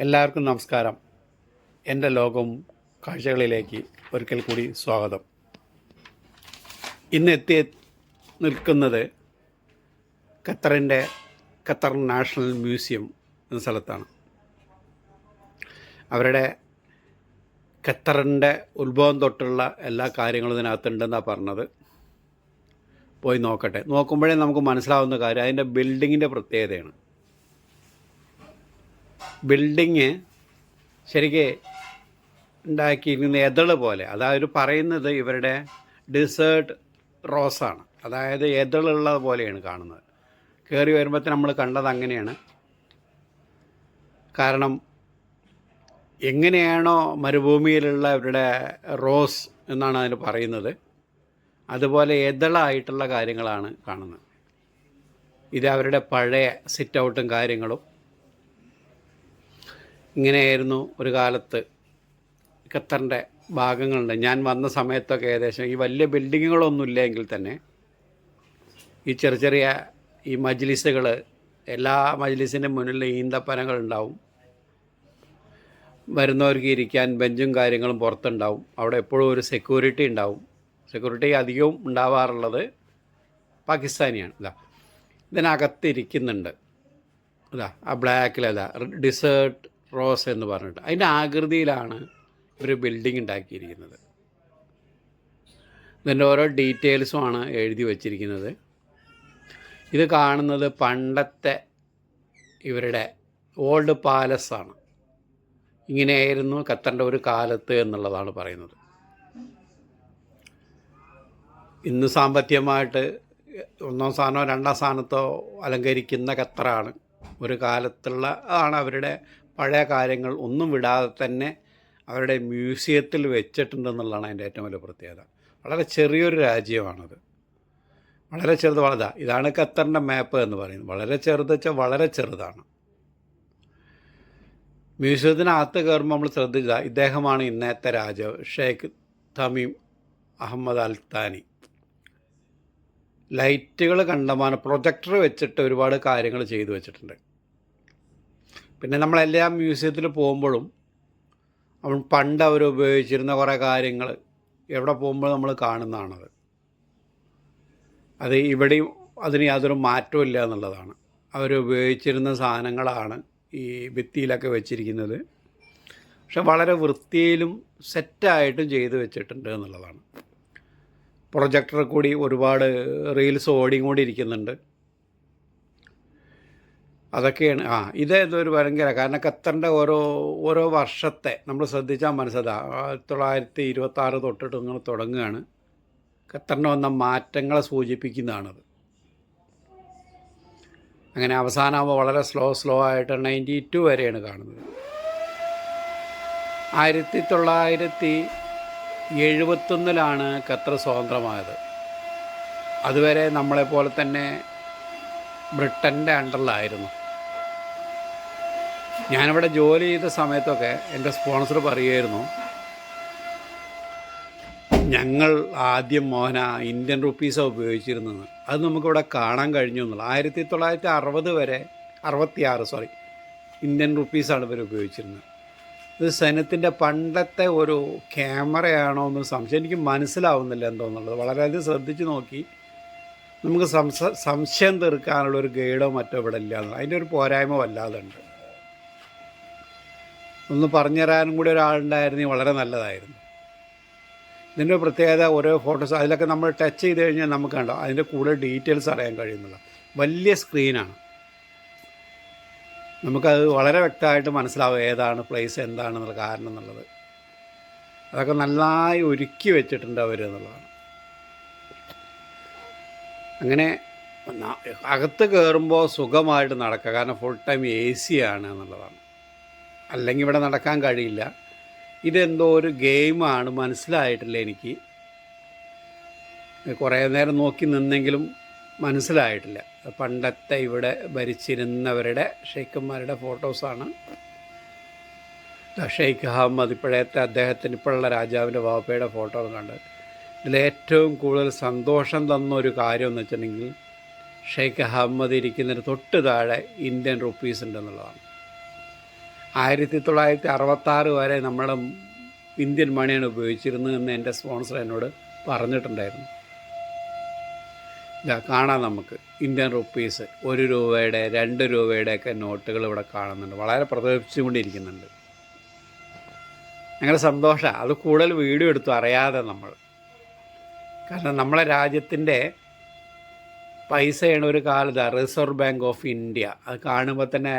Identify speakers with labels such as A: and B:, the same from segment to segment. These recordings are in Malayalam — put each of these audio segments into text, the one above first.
A: എല്ലാവർക്കും നമസ്കാരം. എന്റെ ലോകം കാഴ്ചകളിലേക്ക് ഒരിക്കൽ കൂടി സ്വാഗതം. ഇന്ന് എത്തി നിൽക്കുന്നത് ഖത്തറിന്റെ ഖത്തർ നാഷണൽ മ്യൂസിയം എന്ന സ്ഥലത്താണ്. അവരുടെ ഖത്തറിന്റെ ഉത്ഭവം തൊട്ടുള്ള എല്ലാ കാര്യങ്ങളും ഇതിനകത്തുണ്ടെന്നാണ് പറഞ്ഞത്. പോയി നോക്കട്ടെ. നോക്കുമ്പോഴേ നമുക്ക് മനസ്സിലാവുന്ന കാര്യം അതിന്റെ ബിൽഡിങ്ങിന്റെ പ്രത്യേകതയാണ്. ബിൽഡിങ് ശരിക്ക് ഉണ്ടാക്കിയിരിക്കുന്ന എതൾ പോലെ. അതായത് പറയുന്നത് ഇവരുടെ ഡിസേർട്ട് റോസാണ്. അതായത് എതളുള്ളത് പോലെയാണ് കാണുന്നത്. കയറി വരുമ്പോഴത്തെ നമ്മൾ കണ്ടത് അങ്ങനെയാണ്. കാരണം എങ്ങനെയാണോ മരുഭൂമിയിലുള്ള ഇവരുടെ റോസ് എന്നാണ് അതിന് പറയുന്നത്. അതുപോലെ എതളായിട്ടുള്ള കാര്യങ്ങളാണ് കാണുന്നത്. ഇത് അവരുടെ പഴയ സിറ്റ് ഔട്ടും കാര്യങ്ങളും ഇങ്ങനെയായിരുന്നു ഒരു കാലത്ത് ഖത്തറിന്റെ ഭാഗങ്ങളുണ്ട്. ഞാൻ വന്ന സമയത്തൊക്കെ ഏകദേശം ഈ വലിയ ബിൽഡിങ്ങുകളൊന്നുമില്ലെങ്കിൽ തന്നെ ഈ ചെറിയ ചെറിയ ഈ മജ്ലിസുകൾ എല്ലാ മജ്ലിസിന്റെ മുന്നിൽ ഈന്തപ്പനകൾ ഉണ്ടാവും. വരുന്നവർക്ക് ഇരിക്കാൻ ബെഞ്ചും കാര്യങ്ങളും പുറത്തുണ്ടാവും. അവിടെ എപ്പോഴും ഒരു സെക്യൂരിറ്റി ഉണ്ടാവും. സെക്യൂരിറ്റി അധികവും ഉണ്ടാവാറുള്ളത് പാകിസ്ഥാനിയാണ്. ഇതാ ഇതിനകത്തിരിക്കുന്നുണ്ട് ഇതാ ആ ബ്ലാക്കിലതാ ഡിസേർട്ട് റോസ് എന്ന് പറഞ്ഞിട്ട്. അതിന്റെ ആകൃതിയിലാണ് ഒരു ബിൽഡിംഗ് ഉണ്ടാക്കിയിരിക്കുന്നത്. ഇതിന്റെ ഓരോ ഡീറ്റെയിൽസുമാണ് എഴുതി വച്ചിരിക്കുന്നത്. ഇത് കാണുന്നത് പണ്ടത്തെ ഇവരുടെ ഓൾഡ് പാലസാണ് ഇങ്ങനെയായിരുന്നു ഖത്തറിന്റെ ഒരു കാലത്ത് എന്നുള്ളതാണ് പറയുന്നത്. ഇന്ന് സാമ്പത്തികമായിട്ട് ഒന്നാം സ്ഥാനമോ രണ്ടാം സ്ഥാനത്തോ അലങ്കരിക്കുന്ന ഖത്തറാണ്. ഒരു കാലത്തുള്ള അതാണ് അവരുടെ പഴയ കാര്യങ്ങൾ ഒന്നും വിടാതെ തന്നെ അവരുടെ മ്യൂസിയത്തിൽ വെച്ചിട്ടുണ്ടെന്നുള്ളതാണ് അതിന്റെ ഏറ്റവും വലിയ പ്രത്യേകത. വളരെ ചെറിയൊരു രാജ്യമാണത്. വളരെ ചെറുത് വളരെ ഇതാണ് ഖത്തറിന്റെ മാപ്പ് എന്ന് പറയുന്നത്. വളരെ ചെറുത് വെച്ചാൽ വളരെ ചെറുതാണ്. മ്യൂസിയത്തിനകത്ത് കയറുമ്പോൾ നമ്മൾ ശ്രദ്ധിക്കുക ഇദ്ദേഹമാണ് ഇന്നത്തെ രാജാവ് Sheikh Tamim Ahmad Al Thani ലൈറ്റുകൾ കണ്ടമാനം പ്രൊജക്ടർ വെച്ചിട്ട് ഒരുപാട് കാര്യങ്ങൾ ചെയ്തു വെച്ചിട്ടുണ്ട്. പിന്നെ നമ്മളെല്ലാ മ്യൂസിയത്തിൽ പോകുമ്പോഴും അവൻ പണ്ട് അവർ ഉപയോഗിച്ചിരുന്ന കുറേ കാര്യങ്ങൾ എവിടെ പോകുമ്പോൾ നമ്മൾ കാണുന്നതാണത്. അത് ഇവിടെയും അതിന് യാതൊരു മാറ്റവും ഇല്ല എന്നുള്ളതാണ്. അവർ ഉപയോഗിച്ചിരുന്ന സാധനങ്ങളാണ് ഈ ഭിത്തിയിലൊക്കെ വെച്ചിരിക്കുന്നത്. പക്ഷെ വളരെ വൃത്തിയിലും സെറ്റായിട്ടും ചെയ്തു വെച്ചിട്ടുണ്ട് എന്നുള്ളതാണ്. പ്രൊജക്ടർ കൂടി ഒരുപാട് റീൽസ് ഓടിക്കൊണ്ടിരിക്കുന്നുണ്ട് അതൊക്കെയാണ്. ആ ഇത് ഇതൊരു ഭയങ്കര കാരണം ഖത്തറിന്റെ ഓരോ ഓരോ വർഷത്തെ നമ്മൾ ശ്രദ്ധിച്ചാൽ മനസ്സിലാ ആയിരത്തി തൊള്ളായിരത്തി ഇരുപത്തി ആറ് തൊട്ടിട്ട് നിങ്ങൾ തുടങ്ങുകയാണ്. ഖത്തറിന് വന്ന മാറ്റങ്ങളെ സൂചിപ്പിക്കുന്നതാണത്. അങ്ങനെ അവസാനമാകുമ്പോൾ വളരെ സ്ലോ സ്ലോ ആയിട്ട് നയന്റി ടു വരെയാണ് കാണുന്നത്. ആയിരത്തി തൊള്ളായിരത്തി എഴുപത്തൊന്നിലാണ് ഖത്തർ സ്വതന്ത്രമായത്. അതുവരെ നമ്മളെപ്പോലെ തന്നെ ബ്രിട്ടന്റെ അണ്ടറിലായിരുന്നു. ഞാനിവിടെ ജോലി ചെയ്ത സമയത്തൊക്കെ എന്റെ സ്പോൺസർ പറയുമായിരുന്നു ഞങ്ങൾ ആദ്യം മോഹന ഇന്ത്യൻ റുപ്പീസാണ് ഉപയോഗിച്ചിരുന്നത്. അത് നമുക്കിവിടെ കാണാൻ കഴിഞ്ഞു എന്നുള്ളത് ആയിരത്തി തൊള്ളായിരത്തി അറുപത് വരെ അറുപത്തിയാറ് സോറി ഇന്ത്യൻ റുപ്പീസാണ് ഇവർ ഉപയോഗിച്ചിരുന്നത്. ഇത് സൈന്യത്തിന്റെ പണ്ടത്തെ ഒരു ക്യാമറയാണോ എന്ന് സംശയം എനിക്ക് മനസ്സിലാവുന്നില്ല എന്തോന്നുള്ളത്. വളരെയധികം ശ്രദ്ധിച്ച് നോക്കി നമുക്ക് സംശയം തീർക്കാനുള്ള ഒരു ഗൈഡോ മറ്റോ ഇവിടെ ഇല്ല അതിന്റെ ഒരു പോരായ്മ വല്ലാതെ ഉണ്ട്. ഒന്ന് പറഞ്ഞു തരാനും കൂടി ഒരാളുണ്ടായിരുന്നെങ്കിൽ വളരെ നല്ലതായിരുന്നു. ഇതിന്റെ പ്രത്യേകത ഓരോ ഫോട്ടോസ് അതിലൊക്കെ നമ്മൾ ടച്ച് ചെയ്ത് കഴിഞ്ഞാൽ നമുക്ക് കണ്ടോ അതിന്റെ കൂടുതൽ ഡീറ്റെയിൽസ് അറിയാൻ കഴിയുന്നില്ല. വലിയ സ്ക്രീനാണ്. നമുക്കത് വളരെ വ്യക്തമായിട്ട് മനസ്സിലാവും ഏതാണ് പ്ലേസ് എന്താണെന്നുള്ള കാരണം എന്നുള്ളത്. അതൊക്കെ നന്നായി ഒരുക്കി വെച്ചിട്ടുണ്ട് അവർ എന്നുള്ളതാണ്. അങ്ങനെ അകത്ത് കയറുമ്പോൾ സുഖമായിട്ട് നടക്കുക. കാരണം ഫുൾ ടൈം എ സി ആണ് എന്നുള്ളതാണ്. അല്ലെങ്കിൽ ഇവിടെ നടക്കാൻ കഴിയില്ല. ഇതെന്തോ ഒരു ഗെയിമാണ് മനസ്സിലായിട്ടില്ല എനിക്ക്. കുറേ നേരം നോക്കി നിന്നെങ്കിലും മനസ്സിലായിട്ടില്ല. പണ്ടത്തെ ഇവിടെ ഭരിച്ചിരുന്നവരുടെ ഷെയ്ഖന്മാരുടെ ഫോട്ടോസാണ്. ഷെയ്ഖ് അഹമ്മദ് ഇപ്പോഴത്തെ അദ്ദേഹത്തിന് ഇപ്പോഴുള്ള രാജാവിന്റെ വാപ്പയുടെ ഫോട്ടോ കണ്ട്. ഇതിലേറ്റവും കൂടുതൽ സന്തോഷം തന്ന ഒരു കാര്യം എന്ന് വെച്ചിട്ടുണ്ടെങ്കിൽ ഷെയ്ഖ് അഹമ്മദ് ഇരിക്കുന്നതിന് തൊട്ട് താഴെ ഇന്ത്യൻ റുപ്പീസ് ഉണ്ടെന്നുള്ളതാണ്. ആയിരത്തി തൊള്ളായിരത്തി അറുപത്താറ് വരെ നമ്മൾ ഇന്ത്യൻ മണിയാണ് ഉപയോഗിച്ചിരുന്നത് എന്ന് എന്റെ സ്പോൺസർ എന്നോട് പറഞ്ഞിട്ടുണ്ടായിരുന്നു. ഇതാ കാണാം നമുക്ക്. ഇന്ത്യൻ റുപ്പീസ് ഒരു രൂപയുടെ രണ്ട് രൂപയുടെ ഒക്കെ നോട്ടുകൾ ഇവിടെ കാണുന്നുണ്ട്. വളരെ പ്രദർശിച്ചുകൊണ്ടിരിക്കുന്നുണ്ട് ഞങ്ങളുടെ സന്തോഷമാണ് അത് കൂടുതൽ വീഡിയോ എടുത്തു അറിയാതെ നമ്മൾ. കാരണം നമ്മളെ രാജ്യത്തിന്റെ പൈസയാണ് ഒരു കാലത്ത് റിസർവ് ബാങ്ക് ഓഫ് ഇന്ത്യ അത് കാണുമ്പോൾ തന്നെ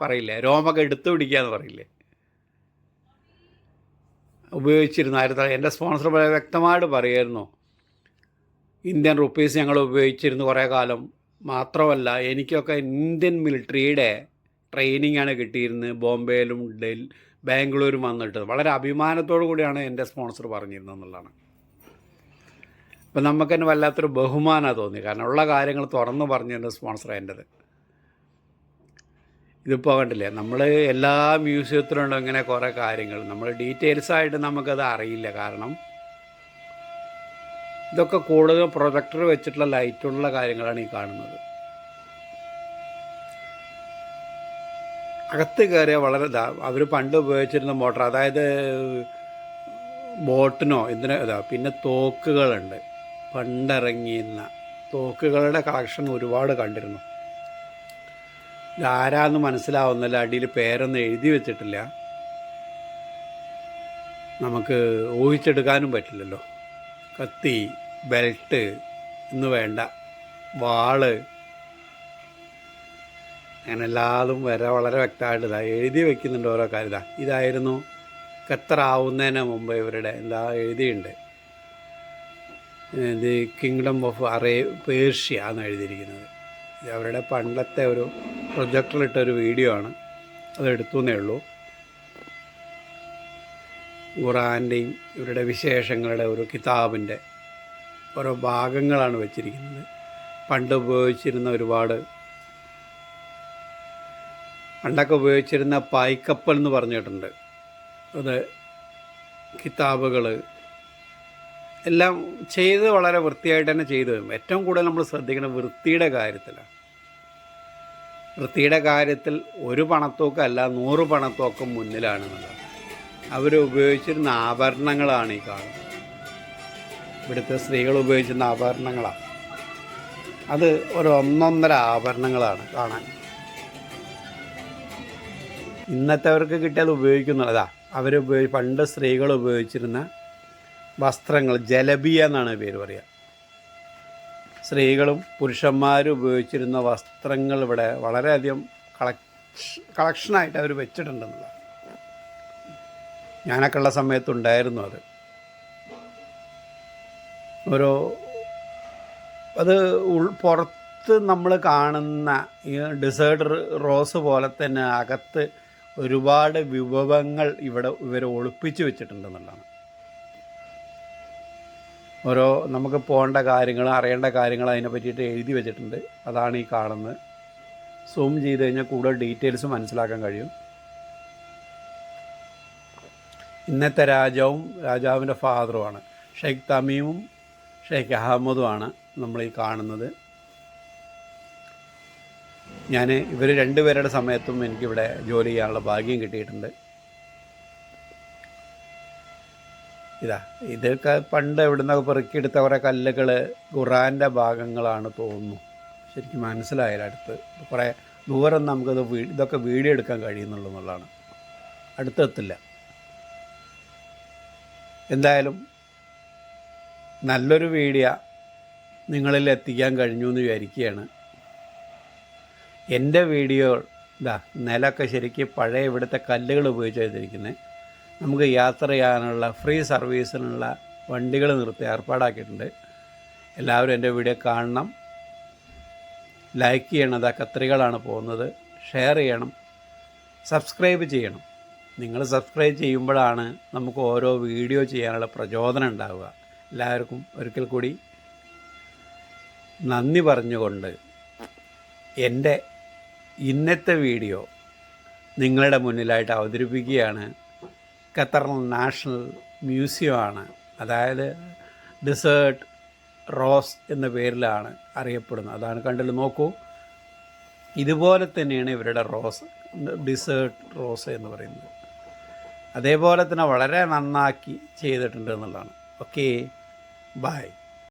A: പറയില്ലേ രോമൊക്കെ എടുത്തു പിടിക്കുക എന്ന് പറയില്ലേ? ഉപയോഗിച്ചിരുന്നു. ആയിരത്തി എന്റെ സ്പോൺസർ വളരെ വ്യക്തമായിട്ട് പറയുമായിരുന്നു ഇന്ത്യൻ റുപ്പീസ് ഞങ്ങൾ ഉപയോഗിച്ചിരുന്നു കുറേ കാലം. മാത്രമല്ല എനിക്കൊക്കെ ഇന്ത്യൻ മിലിറ്ററിയുടെ ട്രെയിനിങ് ആണ് കിട്ടിയിരുന്നത് ബോംബെയിലും ഡൽ ബാംഗ്ലൂരും വന്നിട്ട് വളരെ അഭിമാനത്തോടു കൂടിയാണ് എന്റെ സ്പോൺസർ പറഞ്ഞിരുന്നത് എന്നുള്ളതാണ്. അപ്പം നമുക്ക് തന്നെ വല്ലാത്തൊരു ബഹുമാനമാണ് തോന്നി കാരണം ഉള്ള കാര്യങ്ങൾ തുറന്നു പറഞ്ഞിരുന്ന സ്പോൺസർ എന്റെത്. ഇതിപ്പോൾ കണ്ടില്ലേ നമ്മൾ എല്ലാ മ്യൂസിയത്തിലും ഇങ്ങനെ കുറേ കാര്യങ്ങൾ. നമ്മൾ ഡീറ്റെയിൽസ് ആയിട്ട് നമുക്കത് അറിയില്ല. കാരണം ഇതൊക്കെ കൂടുതൽ പ്രൊജക്ടർ വെച്ചിട്ടുള്ള ലൈറ്റുള്ള കാര്യങ്ങളാണ് ഈ കാണുന്നത്. അകത്ത് കയറിയ വളരെ അവർ പണ്ട് ഉപയോഗിച്ചിരുന്ന മോട്ടർ അതായത് ബോട്ടിനോ ഇതിന് ഇതാ പിന്നെ തോക്കുകളുണ്ട്. പണ്ടിറങ്ങിയിരുന്ന തോക്കുകളുടെ കളക്ഷൻ ഒരുപാട് കണ്ടിരുന്നു. ഇതാരാന്ന് മനസ്സിലാവുന്നില്ല അടിയിൽ പേരൊന്നും എഴുതി വെച്ചിട്ടില്ല. നമുക്ക് ഊഹിച്ചെടുക്കാനും പറ്റില്ലല്ലോ. കത്തി ബെൽറ്റ് എന്ന് വേണ്ട വാൾ. അങ്ങനെ എല്ലാതും വരെ വളരെ വ്യക്തമായിട്ട് എഴുതി വെക്കുന്നുണ്ട് ഓരോ കാര്യം. ഇതാ ഇതായിരുന്നു ഖത്തറാവുന്നതിന് മുമ്പ് ഇവരുടെ എന്താ എഴുതിയിട്ടുണ്ട്. ഇത് കിങ്ഡം ഓഫ് അറേ പേർഷ്യ എന്ന് എഴുതിയിരിക്കുന്നത്. ഇത് അവരുടെ പണ്ടത്തെ ഒരു പ്രൊജക്ടറിലിട്ട ഒരു വീഡിയോ ആണ്. അതെടുത്തു എന്നേ ഉള്ളൂ. ഖുറാന്റെയും ഇവരുടെ വിശേഷങ്ങളുടെ ഒരു കിതാബിന്റെ ഓരോ ഭാഗങ്ങളാണ് വെച്ചിരിക്കുന്നത്. പണ്ട് ഉപയോഗിച്ചിരുന്ന ഒരുപാട് പണ്ടൊക്കെ ഉപയോഗിച്ചിരുന്ന പായ്ക്കപ്പൽ എന്ന് പറഞ്ഞിട്ടുണ്ട്. അത് കിതാബുകൾ എല്ലാം ചെയ്ത് വളരെ വൃത്തിയായിട്ട് തന്നെ ചെയ്തു വരും ഏറ്റവും കൂടുതൽ നമ്മൾ ശ്രദ്ധിക്കുന്നത് വൃത്തിയുടെ കാര്യത്തിലാണ്. വൃത്തിയുടെ കാര്യത്തിൽ ഒരു പണത്തോക്കല്ല നൂറ് പണത്തോക്കം മുന്നിലാണെന്നുള്ളത് അവർ ഉപയോഗിച്ചിരുന്ന ആഭരണങ്ങളാണ് ഈ കാണുന്നത്. ഇവിടുത്തെ സ്ത്രീകൾ ഉപയോഗിച്ചിരുന്ന ആഭരണങ്ങളാണ് അത് ഒരു ഒന്നൊന്നര ആഭരണങ്ങളാണ് കാണാൻ. ഇന്നത്തെ അവർക്ക് കിട്ടിയത് ഉപയോഗിക്കുന്നുള്ളതാ. അവർ ഉപയോഗി പണ്ട് സ്ത്രീകൾ ഉപയോഗിച്ചിരുന്ന വസ്ത്രങ്ങൾ ജലബിയ എന്നാണ് പേര് പറയുക. സ്ത്രീകളും പുരുഷന്മാരും ഉപയോഗിച്ചിരുന്ന വസ്ത്രങ്ങൾ ഇവിടെ വളരെയധികം കളക്ഷ കളക്ഷനായിട്ട് അവർ വെച്ചിട്ടുണ്ടെന്നുള്ളതാണ്. ഞാനൊക്കെ ഉള്ള സമയത്തുണ്ടായിരുന്നു അത്. ഓരോ അത് ഉൾ പുറത്ത് നമ്മൾ കാണുന്ന ഈ ഡിസേർഡ് റോസ് പോലെ തന്നെ അകത്ത് ഒരുപാട് വിഭവങ്ങൾ ഇവിടെ ഇവർ ഒളിപ്പിച്ച് വെച്ചിട്ടുണ്ടെന്നുള്ളതാണ്. ഓരോ നമുക്ക് പോകേണ്ട കാര്യങ്ങൾ അറിയേണ്ട കാര്യങ്ങൾ അതിനെ പറ്റിയിട്ട് എഴുതി വെച്ചിട്ടുണ്ട്. അതാണ് ഈ കാണുന്നത്. സൂം ചെയ്ത് കഴിഞ്ഞാൽ കൂടുതൽ ഡീറ്റെയിൽസ് മനസ്സിലാക്കാൻ കഴിയും. ഇന്നത്തെ രാജാവും രാജാവിന്റെ ഫാദറുമാണ്. ഷെയ്ഖ് തമീമും ഷെയ്ഖ് അഹമ്മദുമാണ് നമ്മൾ ഈ കാണുന്നത്. ഞാൻ ഇവർ രണ്ടുപേരുടെ സമയത്തും എനിക്കിവിടെ ജോലി ചെയ്യാനുള്ള ഭാഗ്യം കിട്ടിയിട്ടുണ്ട്. ഇതാ ഇതൊക്കെ പണ്ട് എവിടെ നിന്നൊക്കെ പെറുക്കിയെടുത്ത കുറേ കല്ലുകൾ ഖുറാന്റെ ഭാഗങ്ങളാണ് തോന്നുന്നു. ശരിക്കും മനസ്സിലായാലും അടുത്ത്. കുറേ ദൂരം നമുക്കത് ഇതൊക്കെ വീഡിയോ എടുക്കാൻ കഴിയുന്നുള്ളൂ എന്നുള്ളതാണ്. അടുത്തെത്തില്ല. എന്തായാലും നല്ലൊരു വീഡിയോ നിങ്ങളിൽ എത്തിക്കാൻ കഴിഞ്ഞു എന്ന് വിചാരിക്കുകയാണ്. എന്റെ വീഡിയോ ഇതാ നിലമൊക്കെ ശരിക്കും പഴയ ഇവിടുത്തെ കല്ലുകൾ ഉപയോഗിച്ച് ചെയ്തിരിക്കുന്നത്. നമുക്ക് യാത്ര ചെയ്യാനുള്ള ഫ്രീ സർവീസിനുള്ള വണ്ടികൾ നിർത്തി ഏർപ്പാടാക്കിയിട്ടുണ്ട്. എല്ലാവരും എന്റെ വീഡിയോ കാണണം. ലൈക്ക് ചെയ്യണം. അതാ കത്രികളാണ് പോകുന്നത്. ഷെയർ ചെയ്യണം. സബ്സ്ക്രൈബ് ചെയ്യണം. നിങ്ങൾ സബ്സ്ക്രൈബ് ചെയ്യുമ്പോഴാണ് നമുക്ക് ഓരോ വീഡിയോ ചെയ്യാനുള്ള പ്രചോദനം ഉണ്ടാവുക. എല്ലാവർക്കും ഒരിക്കൽ കൂടി നന്ദി പറഞ്ഞുകൊണ്ട് എന്റെ ഇന്നത്തെ വീഡിയോ നിങ്ങളുടെ മുന്നിലായിട്ട് അവതരിപ്പിക്കുകയാണ്. ഖത്തർ നാഷണൽ മ്യൂസിയമാണ്. അതായത് ഡിസേർട്ട് റോസ് എന്ന പേരിലാണ് അറിയപ്പെടുന്നത്. അതാണ് കണ്ടിൽ നോക്കൂ. ഇതുപോലെ തന്നെയാണ് ഇവരുടെ റോസ് ഡിസേർട്ട് റോസ് എന്ന് പറയുന്നത്. അതേപോലെ തന്നെ വളരെ നന്നാക്കി ചെയ്തിട്ടുണ്ട് എന്നുള്ളതാണ്. Okay bye